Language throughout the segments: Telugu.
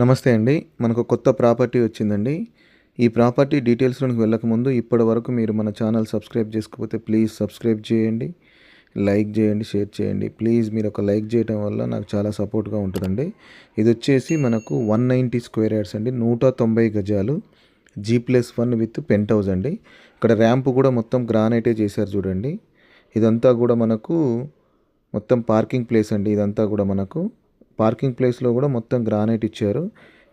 నమస్తే అండి. మనకు కొత్త ప్రాపర్టీ వచ్చిందండి. ఈ ప్రాపర్టీ డీటెయిల్స్లోకి వెళ్ళకముందు ఇప్పటి వరకు మీరు మన ఛానల్ సబ్స్క్రైబ్ చేసుకోకపోతే ప్లీజ్ సబ్స్క్రైబ్ చేయండి. లైక్ చేయండి షేర్ చేయండి. ప్లీజ్ మీరు ఒక లైక్ చేయడం వల్ల నాకు చాలా సపోర్ట్గా ఉంటుందండి. ఇది వచ్చేసి మనకు వన్ నైంటీ స్క్వేర్ యార్డ్స్ అండి. నూట తొంభై గజాలు. G plus one with penthouse అండి. ఇక్కడ ర్యాంప్ కూడా మొత్తం గ్రానైటే చేశారు చూడండి. ఇదంతా కూడా మనకు మొత్తం పార్కింగ్ ప్లేస్ అండి. ఇదంతా కూడా మనకు పార్కింగ్ ప్లేస్లో కూడా మొత్తం గ్రానైట్ ఇచ్చారు.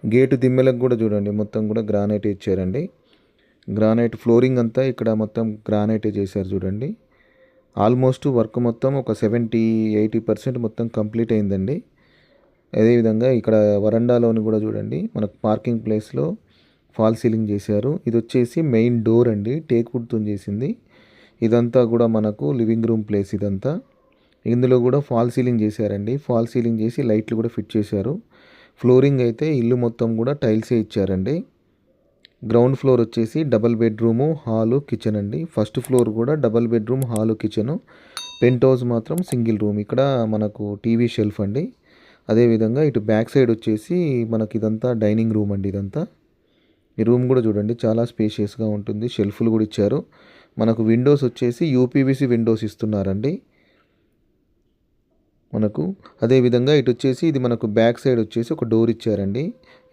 గేటు దిమ్మెలకు కూడా చూడండి మొత్తం కూడా గ్రానైట్ ఇచ్చారండి. గ్రానైట్ ఫ్లోరింగ్ అంతా ఇక్కడ మొత్తం గ్రానైటే చేశారు చూడండి. ఆల్మోస్ట్ వర్క్ మొత్తం ఒక సెవెంటీ ఎయిటీ పర్సెంట్ మొత్తం కంప్లీట్ అయిందండి. అదేవిధంగా ఇక్కడ వరండాలోని కూడా చూడండి మనకు పార్కింగ్ ప్లేస్లో ఫాల్ సీలింగ్ చేశారు. ఇది వచ్చేసి మెయిన్ డోర్ అండి టేక్ వుడ్తో చేసింది. ఇదంతా కూడా మనకు లివింగ్ రూమ్ ప్లేస్ ఇదంతా. ఇందులో కూడా ఫాల్ సీలింగ్ చేశారండి. ఫాల్ సీలింగ్ చేసి లైట్లు కూడా ఫిట్ చేశారు. ఫ్లోరింగ్ అయితే ఇల్లు మొత్తం కూడా టైల్సే ఇచ్చారండి. గ్రౌండ్ ఫ్లోర్ వచ్చేసి డబల్ బెడ్రూము హాలు కిచెన్ అండి. ఫస్ట్ ఫ్లోర్ కూడా double bedroom hall kitchen. Penthouse మాత్రం సింగిల్ రూమ్. ఇక్కడ మనకు టీవీ షెల్ఫ్ అండి. అదేవిధంగా ఇటు బ్యాక్ సైడ్ వచ్చేసి మనకి ఇదంతా డైనింగ్ రూమ్ అండి ఇదంతా. ఈ రూమ్ కూడా చూడండి చాలా స్పేషియస్గా ఉంటుంది. షెల్ఫ్లు కూడా ఇచ్చారు. మనకు విండోస్ వచ్చేసి యూపీవీసీ విండోస్ ఇస్తున్నారండి. మనకు. అదేవిధంగా ఇటు వచ్చేసి ఇది మనకు బ్యాక్ సైడ్ వచ్చేసి ఒక డోర్ ఇచ్చారండి.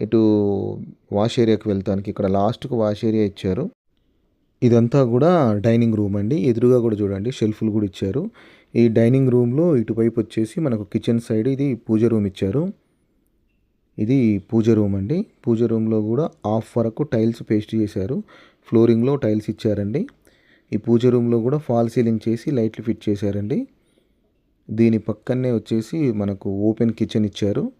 ఇటు వాష్ ఏరియాకి వెళ్తానికి ఇక్కడ లాస్ట్కు వాష్ ఏరియా ఇచ్చారు. ఇదంతా కూడా డైనింగ్ రూమ్ అండి. ఎదురుగా కూడా చూడండి షెల్ఫ్లు కూడా ఇచ్చారు. ఈ డైనింగ్ రూమ్లో ఇటువైపు వచ్చేసి మనకు కిచెన్ సైడ్ ఇది పూజ రూమ్ ఇచ్చారు. ఇది పూజ రూమ్ అండి. పూజ రూమ్లో కూడా హాఫ్ వరకు టైల్స్ పేస్ట్ చేశారు. ఫ్లోరింగ్లో టైల్స్ ఇచ్చారండి. ఈ పూజ రూమ్లో కూడా ఫాల్ సీలింగ్ చేసి లైట్లు ఫిట్ చేశారండి. దీని పక్కనే వచ్చేసి మనకు ఓపెన్ కిచెన్ ఇచ్చారు.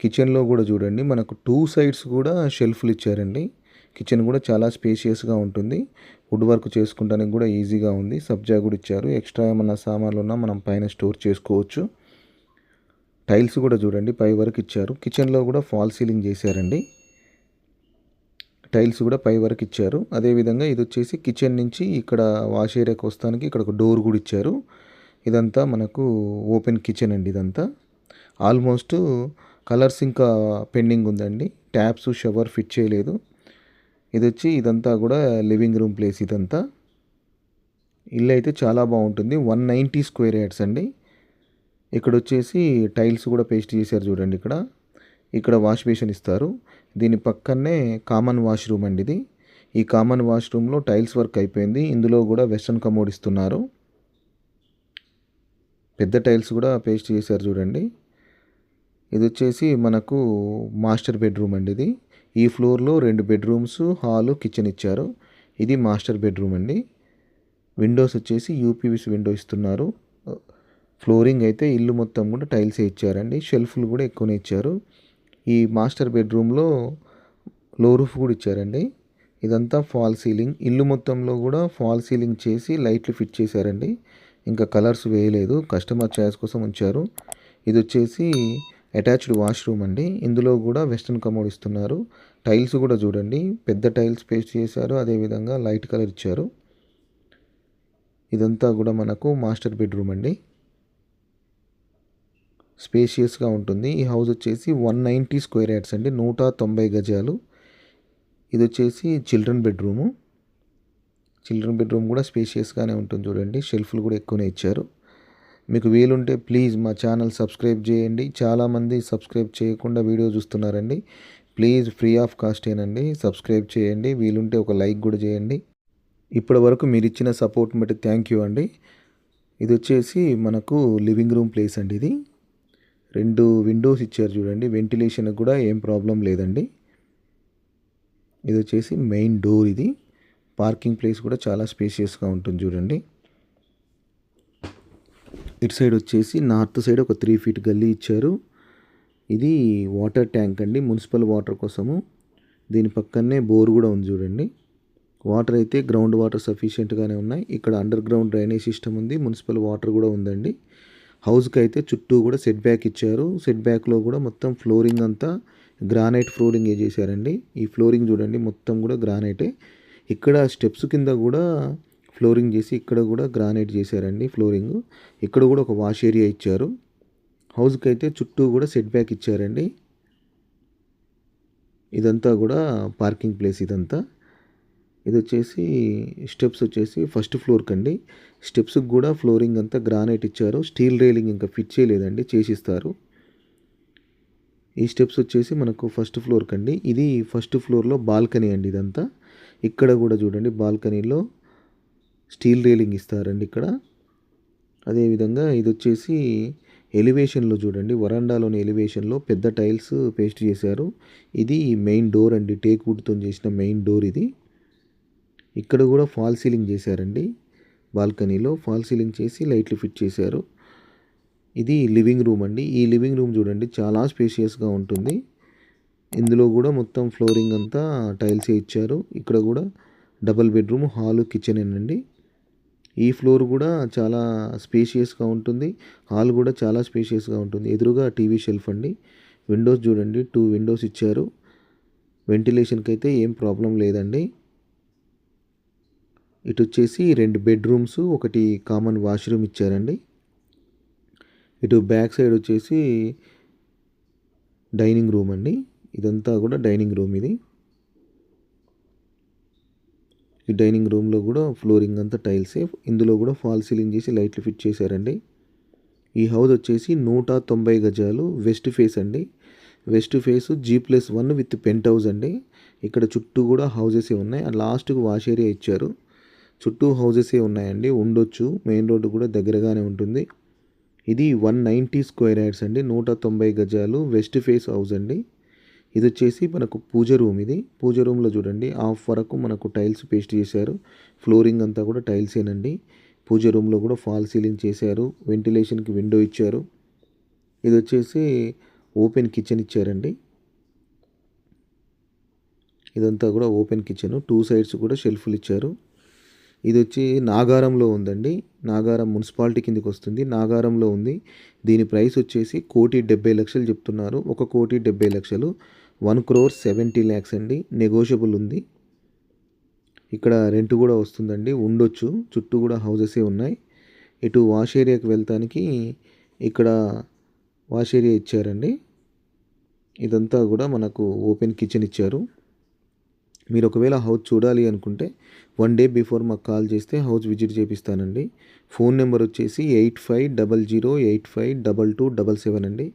కిచెన్లో కూడా చూడండి మనకు టూ సైడ్స్ కూడా షెల్ఫ్లు ఇచ్చారండి. కిచెన్ కూడా చాలా స్పేషియస్గా ఉంటుంది. వుడ్ వర్క్ చేసుకుంటానికి కూడా ఈజీగా ఉంది. సబ్జా కూడా ఇచ్చారు. ఎక్స్ట్రా ఏమన్నా సామాన్లు ఉన్నా మనం పైన స్టోర్ చేసుకోవచ్చు. టైల్స్ కూడా చూడండి పై వరకు ఇచ్చారు. కిచెన్లో కూడా ఫాల్ సీలింగ్ చేశారండి. టైల్స్ కూడా పై వరకు ఇచ్చారు. అదేవిధంగా ఇది వచ్చేసి కిచెన్ నుంచి ఇక్కడ వాష్ ఏరియాకి వస్తానికి ఇక్కడ ఒక డోర్ కూడా ఇచ్చారు. ఇదంతా మనకు ఓపెన్ కిచెన్ అండి ఇదంతా. ఆల్మోస్ట్ కలర్స్ ఇంకా పెండింగ్ ఉందండి. ట్యాప్స్ షవర్ ఫిట్ చేయలేదు. ఇది వచ్చి ఇదంతా కూడా లివింగ్ రూమ్ ప్లేస్ ఇదంతా. ఇల్లు అయితే చాలా బాగుంటుంది. వన్ నైంటీ స్క్వేర్ యార్డ్స్ అండి. ఇక్కడ వచ్చేసి టైల్స్ కూడా పేస్ట్ చేశారు చూడండి ఇక్కడ. ఇక్కడ వాష్ బేషన్ ఇస్తారు. దీని పక్కనే కామన్ వాష్ రూమ్ అండి ఇది. ఈ కామన్ వాష్రూమ్లో టైల్స్ వర్క్ అయిపోయింది. ఇందులో కూడా వెస్ట్రన్ కమోడ్ ఇస్తున్నారు. పెద్ద టైల్స్ కూడా పేస్ట్ చేశారు చూడండి. ఇది వచ్చేసి మనకు మాస్టర్ బెడ్రూమ్ అండి ఇది. ఈ ఫ్లోర్లో రెండు బెడ్రూమ్స్ హాలు కిచెన్ ఇచ్చారు. ఇది మాస్టర్ బెడ్రూమ్ అండి. విండోస్ వచ్చేసి యూపీవీసీ విండో ఇస్తున్నారు. ఫ్లోరింగ్ అయితే ఇల్లు మొత్తం కూడా టైల్సే ఇచ్చారండి. షెల్ఫ్లు కూడా ఎక్కువనే ఇచ్చారు. ఈ మాస్టర్ బెడ్రూమ్లో లో రూఫ్ కూడా ఇచ్చారండి. ఇదంతా ఫాల్ సీలింగ్. ఇల్లు మొత్తంలో కూడా ఫాల్ సీలింగ్ చేసి లైట్లు ఫిట్ చేశారండి. ఇంకా కలర్స్ వేయలేదు. కస్టమర్ ఛాయిస్ కోసం ఉంచారు. ఇది వచ్చేసి అటాచ్డ్ వాష్రూమ్ అండి. ఇందులో కూడా వెస్ట్రన్ కమోడ్ ఇస్తున్నారు. టైల్స్ కూడా చూడండి. పెద్ద టైల్స్ పేస్ట్ చేశారు. అదేవిధంగా లైట్ కలర్ ఇచ్చారు. ఇదంతా కూడా మనకు మాస్టర్ బెడ్రూమ్ అండి. స్పేషియస్గా ఉంటుంది. ఈ హౌస్ వచ్చేసి వన్ నైంటీ స్క్వేర్ యార్డ్స్ అండి. నూట తొంభై గజాలు. ఇది వచ్చేసి చిల్డ్రన్ బెడ్రూము. చిల్డ్రన్ బెడ్రూమ్ కూడా స్పేషియస్గానే ఉంటుంది చూడండి. షెల్ఫ్లు కూడా ఎక్కువనే ఇచ్చారు. మీకు వీలుంటే ప్లీజ్ మా ఛానల్ సబ్స్క్రైబ్ చేయండి. చాలామంది సబ్స్క్రైబ్ చేయకుండా వీడియో చూస్తున్నారండి. ప్లీజ్ ఫ్రీ ఆఫ్ కాస్ట్ ఏనండి. సబ్స్క్రైబ్ చేయండి. వీలుంటే ఒక లైక్ కూడా చేయండి. ఇప్పటి వరకు మీరు ఇచ్చిన సపోర్ట్ బట్టి థ్యాంక్ యూ అండి. ఇది వచ్చేసి మనకు లివింగ్ రూమ్ ప్లేస్ అండి ఇది. రెండు విండోస్ ఇచ్చారు చూడండి. వెంటిలేషన్ కూడా ఏం ప్రాబ్లం లేదండి. ఇది వచ్చేసి మెయిన్ డోర్ ఇది. పార్కింగ్ ప్లేస్ కూడా చాలా స్పేషియస్గా ఉంటుంది చూడండి. ఇటు సైడ్ వచ్చేసి నార్త్ సైడ్ ఒక త్రీ ఫీట్ గల్లీ ఇచ్చారు. ఇది వాటర్ ట్యాంక్ అండి మున్సిపల్ వాటర్ కోసము. దీని పక్కనే బోర్ కూడా ఉంది చూడండి. వాటర్ అయితే గ్రౌండ్ వాటర్ సఫిషియెంట్గానే ఉన్నాయి. ఇక్కడ అండర్ గ్రౌండ్ డ్రైనేజ్ సిస్టమ్ ఉంది మున్సిపల్ వాటర్ కూడా ఉందండి. హౌస్కి అయితే చుట్టూ కూడా సెట్ బ్యాక్ ఇచ్చారు. సెట్ బ్యాక్లో కూడా మొత్తం ఫ్లోరింగ్ అంతా గ్రానైట్ ఫ్లోరింగ్ చేశారండి. ఈ ఫ్లోరింగ్ చూడండి మొత్తం కూడా గ్రానైటే. ఇక్కడ స్టెప్స్ కింద కూడా ఫ్లోరింగ్ చేసి ఇక్కడ కూడా గ్రానైట్ చేశారండి ఫ్లోరింగ్. ఇక్కడ కూడా ఒక వాష్ ఏరియా ఇచ్చారు. హౌస్కి అయితే చుట్టూ కూడా సెట్ బ్యాక్ ఇచ్చారండి. ఇదంతా కూడా పార్కింగ్ ప్లేస్ ఇదంతా. ఇది వచ్చేసి స్టెప్స్ వచ్చేసి ఫస్ట్ ఫ్లోర్కి అండి స్టెప్స్కి కూడా ఫ్లోరింగ్ అంతా గ్రానైట్ ఇచ్చారు. స్టీల్ రైలింగ్ ఇంకా ఫిట్ చేయలేదండి చేసిస్తారు. ఈ స్టెప్స్ వచ్చేసి మనకు ఫస్ట్ ఫ్లోర్కి అండి ఇది ఫస్ట్ ఫ్లోర్లో బాల్కనీ అండి ఇదంతా. ఇక్కడ కూడా చూడండి బాల్కనీలో స్టీల్ రేలింగ్ ఇస్తారండి ఇక్కడ. అదేవిధంగా ఇది వచ్చేసి ఎలివేషన్లో చూడండి వరండాలోని ఎలివేషన్లో పెద్ద టైల్స్ పేస్ట్ చేశారు. ఇది మెయిన్ డోర్ అండి టేక్ వుడ్తో చేసిన మెయిన్ డోర్ ఇది. ఇక్కడ కూడా ఫాల్ సీలింగ్ చేశారండి బాల్కనీలో ఫాల్ సీలింగ్ చేసి లైట్లు ఫిట్ చేశారు. ఇది లివింగ్ రూమ్ అండి ఈ లివింగ్ రూమ్ చూడండి చాలా స్పేషియస్గా ఉంటుంది. ఇందులో కూడా మొత్తం ఫ్లోరింగ్ అంతా టైల్సే ఇచ్చారు. ఇక్కడ కూడా డబల్ బెడ్రూమ్ హాలు కిచెన్ అండి ఈ ఫ్లోర్ కూడా చాలా స్పేషియస్గా ఉంటుంది. హాల్ కూడా చాలా స్పేషియస్గా ఉంటుంది. ఎదురుగా టీవీ షెల్ఫ్ అండి. విండోస్ చూడండి టూ విండోస్ ఇచ్చారు. వెంటిలేషన్కి అయితే ఏం ప్రాబ్లం లేదండి. ఇటు వచ్చేసి రెండు బెడ్రూమ్స్ ఒకటి కామన్ వాష్రూమ్ ఇచ్చారండి. ఇటు బ్యాక్ సైడ్ వచ్చేసి డైనింగ్ రూమ్ అండి. ఇదంతా కూడా డైనింగ్ రూమ్ ఇది. ఈ డైనింగ్ రూమ్లో కూడా ఫ్లోరింగ్ అంతా టైల్సే ఇందులో కూడా ఫాల్ సీలింగ్ చేసి లైట్లు ఫిట్ చేశారండి. ఈ హౌస్ వచ్చేసి నూట తొంభై గజాలు వెస్ట్ ఫేస్ అండి. West face G plus one with penthouse అండి. ఇక్కడ చుట్టూ కూడా హౌజెస్ ఉన్నాయి. లాస్ట్కి వాష్ ఏరియా ఇచ్చారు. చుట్టూ హౌజెసే ఉన్నాయండి. ఉండొచ్చు. మెయిన్ రోడ్డు కూడా దగ్గరగానే ఉంటుంది. ఇది వన్ నైంటీ స్క్వేర్ యార్డ్స్ అండి. నూట తొంభై గజాలు వెస్ట్ ఫేస్ హౌస్ అండి. ఇది వచ్చేసి మనకు పూజ రూమ్ ఇది. పూజ రూమ్లో చూడండి హాఫ్ వరకు మనకు టైల్స్ పేస్ట్ చేశారు. ఫ్లోరింగ్ అంతా కూడా టైల్సేనండి పూజ రూమ్లో కూడా ఫాల్ సీలింగ్ చేశారు. వెంటిలేషన్కి విండో ఇచ్చారు. ఇది వచ్చేసి ఓపెన్ కిచెన్ ఇచ్చారండి. ఇదంతా కూడా ఓపెన్ కిచెన్. టూ సైడ్స్ కూడా షెల్ఫ్లు ఇచ్చారు. ఇది వచ్చి నాగారంలో ఉందండి. నాగారం మున్సిపాలిటీ కిందకి వస్తుంది. నాగారంలో ఉంది. దీని ప్రైస్ వచ్చేసి కోటి డెబ్బై లక్షలు చెప్తున్నారు. ఒక కోటి డెబ్బై లక్షలు. వన్ క్రోర్ సెవెంటీ ల్యాక్స్ అండి. నెగోషియబుల్ ఉంది. ఇక్కడ రెంట్ కూడా వస్తుందండి. ఉండొచ్చు. చుట్టూ కూడా హౌజెసే ఉన్నాయి. ఇటు వాష్ ఏరియాకి వెళ్తానికి ఇక్కడ వాష్ ఏరియా ఇచ్చారండి. ఇదంతా కూడా మనకు ఓపెన్ కిచెన్ ఇచ్చారు. మీరు ఒకవేళ హౌస్ చూడాలి అనుకుంటే వన్ డే బిఫోర్ మాకు కాల్ చేస్తే హౌస్ విజిట్ చేపిస్తానండి. ఫోన్ నెంబర్ వచ్చేసి eight five double zero eight five double two double seven అండి.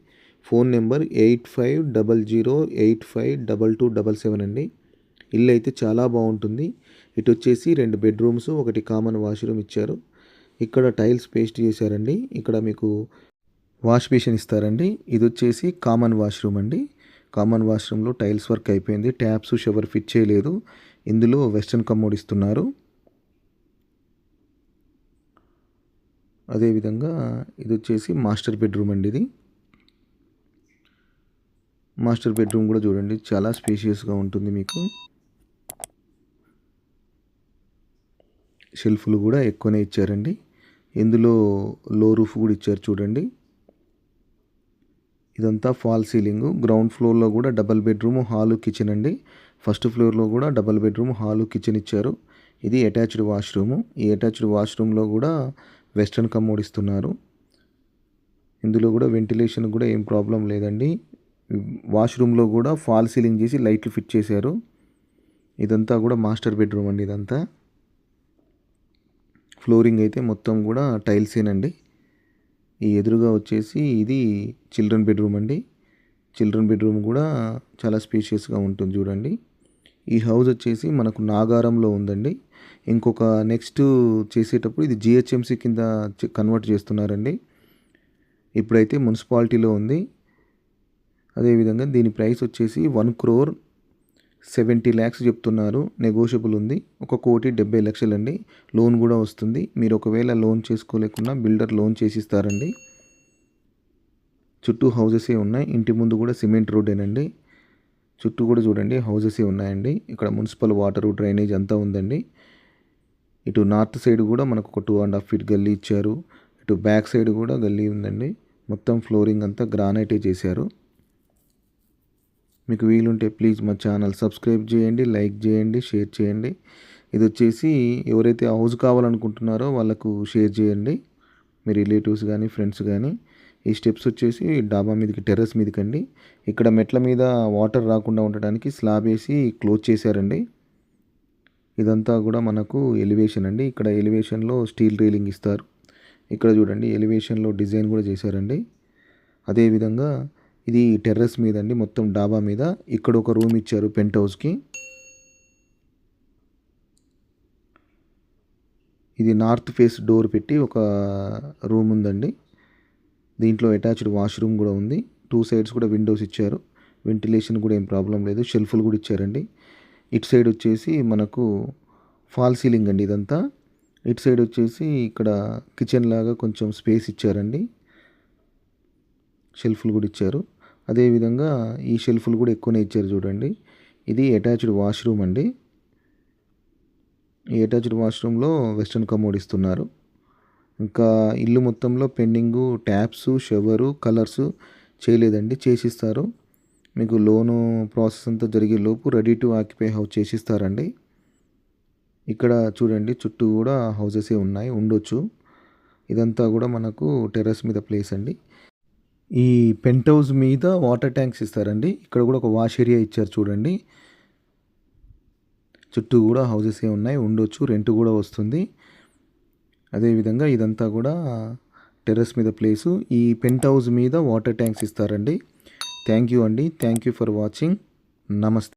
Phone number eight five double zero eight five double two double seven అండి. ఇల్లు అయితే చాలా బాగుంటుంది. ఇటు వచ్చేసి రెండు బెడ్రూమ్స్ ఒకటి కామన్ వాష్రూమ్ ఇచ్చారు. ఇక్కడ టైల్స్ పేస్ట్ చేశారండి. ఇక్కడ మీకు వాష్ బేసిన్ ఇస్తారండి. ఇది వచ్చేసి కామన్ వాష్రూమ్ అండి. కామన్ వాష్రూమ్లో టైల్స్ వర్క్ అయిపోయింది. ట్యాప్స్ షవర్ ఫిట్ చేయలేదు. ఇందులో వెస్ట్రన్ కమోడ్ ఇస్తున్నారు. అదేవిధంగా ఇది వచ్చేసి మాస్టర్ బెడ్రూమ్ అండి ఇది. మాస్టర్ బెడ్రూమ్ కూడా చూడండి. చాలా స్పేషియస్గా ఉంటుంది మీకు. షెల్ఫ్లు కూడా ఎక్కువనే ఇచ్చారండి. ఇందులో లో రూఫ్ కూడా ఇచ్చారు చూడండి. ఇదంతా ఫాల్ సీలింగ్. గ్రౌండ్ ఫ్లోర్లో కూడా డబల్ బెడ్రూమ్ హాలు కిచెన్ అండి. ఫస్ట్ ఫ్లోర్లో కూడా డబల్ బెడ్రూమ్ హాలు కిచెన్ ఇచ్చారు. ఇది అటాచ్డ్ వాష్రూము. ఈ అటాచ్డ్ వాష్రూమ్లో కూడా వెస్ట్రన్ కమోడ్ ఇస్తున్నారు. ఇందులో కూడా వెంటిలేషన్ కూడా ఏం ప్రాబ్లం లేదండి. వాష్రూమ్లో కూడా ఫాల్ సీలింగ్ చేసి లైట్లు ఫిట్ చేశారు. ఇదంతా కూడా మాస్టర్ బెడ్రూమ్ అండి ఇదంతా. ఫ్లోరింగ్ అయితే మొత్తం కూడా టైల్సేనండి. ఈ ఎదురుగా వచ్చేసి ఇది చిల్డ్రన్ బెడ్రూమ్ అండి. చిల్డ్రన్ బెడ్రూమ్ కూడా చాలా స్పేషియస్గా ఉంటుంది చూడండి. ఈ హౌస్ వచ్చేసి మనకు నాగారంలో ఉందండి. ఇంకొక నెక్స్ట్ చేసేటప్పుడు ఇది జిహెచ్ఎంసీ కింద కన్వర్ట్ చేస్తున్నారండి. ఇప్పుడైతే మున్సిపాలిటీలో ఉంది. అదేవిధంగా దీని ప్రైస్ వచ్చేసి వన్ క్రోర్ సెవెంటీ ల్యాక్స్ చెప్తున్నారు. నెగోషియబుల్ ఉంది. ఒక కోటి డెబ్బై లక్షలండి. లోన్ కూడా వస్తుంది. మీరు ఒకవేళ లోన్ చేసుకోలేకుండా బిల్డర్ లోన్ చేసిస్తారండి. చుట్టూ హౌజెసే ఉన్నాయి. ఇంటి ముందు కూడా సిమెంట్ రోడ్డేనండి చుట్టూ కూడా చూడండి. హౌజెసే ఉన్నాయండి. ఇక్కడ మున్సిపల్ వాటర్ డ్రైనేజ్ అంతా ఉందండి. ఇటు నార్త్ సైడ్ కూడా మనకు ఒక టూ అండ్ హాఫ్ ఫీట్ గల్లీ ఇచ్చారు. ఇటు బ్యాక్ సైడ్ కూడా గల్లీ ఉందండి. మొత్తం ఫ్లోరింగ్ అంతా గ్రానైటే చేశారు. మీకు వీలుంటే ప్లీజ్ మా ఛానల్ సబ్స్క్రైబ్ చేయండి లైక్ చేయండి షేర్ చేయండి. ఇది వచ్చేసి ఎవరైతే హౌస్ కావాలనుకుంటున్నారో వాళ్ళకు షేర్ చేయండి. మీ రిలేటివ్స్ కానీ ఫ్రెండ్స్ కానీ. ఈ స్టెప్స్ వచ్చేసి డాబా మీదకి టెర్రస్ మీదకండి. ఇక్కడ మెట్ల మీద వాటర్ రాకుండా ఉండడానికి స్లాబ్ వేసి క్లోజ్ చేశారండి. ఇదంతా కూడా మనకు ఎలివేషన్ అండి. ఇక్కడ ఎలివేషన్లో స్టీల్ రీలింగ్ ఇస్తారు. ఇక్కడ చూడండి ఎలివేషన్లో డిజైన్ కూడా చేశారండి. అదేవిధంగా ఇది టెర్రస్ మీద అండి మొత్తం డాబా మీద. ఇక్కడ ఒక రూమ్ ఇచ్చారు పెంట్ హౌస్కి. ఇది నార్త్ ఫేస్ డోర్ పెట్టి ఒక రూమ్ ఉందండి. దీంట్లో అటాచ్డ్ వాష్రూమ్ కూడా ఉంది. టూ సైడ్స్ కూడా విండోస్ ఇచ్చారు. వెంటిలేషన్ కూడా ఏం ప్రాబ్లం లేదు. షెల్ఫ్లు కూడా ఇచ్చారండి. ఇటు సైడ్ వచ్చేసి మనకు ఫాల్ సీలింగ్ అండి ఇదంతా. ఇటు సైడ్ వచ్చేసి ఇక్కడ కిచెన్ లాగా కొంచెం స్పేస్ ఇచ్చారండి. షెల్ఫ్లు కూడా ఇచ్చారు. అదేవిధంగా ఈ షెల్ఫ్లు కూడా ఎక్కువనే ఇచ్చారు చూడండి. ఇది అటాచ్డ్ వాష్రూమ్ అండి. ఈ అటాచ్డ్ వాష్రూమ్లో వెస్ట్రన్ కమోడ్ ఇస్తున్నారు. ఇంకా ఇల్లు మొత్తంలో పెండింగు ట్యాప్స్ షవరు కలర్స్ చేయలేదండి చేసిస్తారు. మీకు లోను ప్రాసెస్ అంతా జరిగే లోపు రెడీ టు ఆక్యుపై హౌస్ చేసిస్తారండి. ఇక్కడ చూడండి చుట్టూ కూడా హౌసెసే ఉన్నాయి ఉండొచ్చు. ఇదంతా కూడా మనకు టెర్రస్ మీద ప్లేస్ అండి. ఈ పెంట్ హౌస్ మీద వాటర్ ట్యాంక్స్ ఇస్తారండి. ఇక్కడ కూడా ఒక వాష్ ఏరియా ఇచ్చారు చూడండి. చుట్టూ కూడా హౌసెసే ఉన్నాయి. ఉండొచ్చు రెంట్ కూడా వస్తుంది. అదేవిధంగా ఇదంతా కూడా టెర్రస్ మీద ప్లేసు ఈ పెంట్ హౌస్ మీద వాటర్ ట్యాంక్స్ ఇస్తారండి. థ్యాంక్ యూ అండి. థ్యాంక్ యూ ఫర్ వాచింగ్ నమస్తే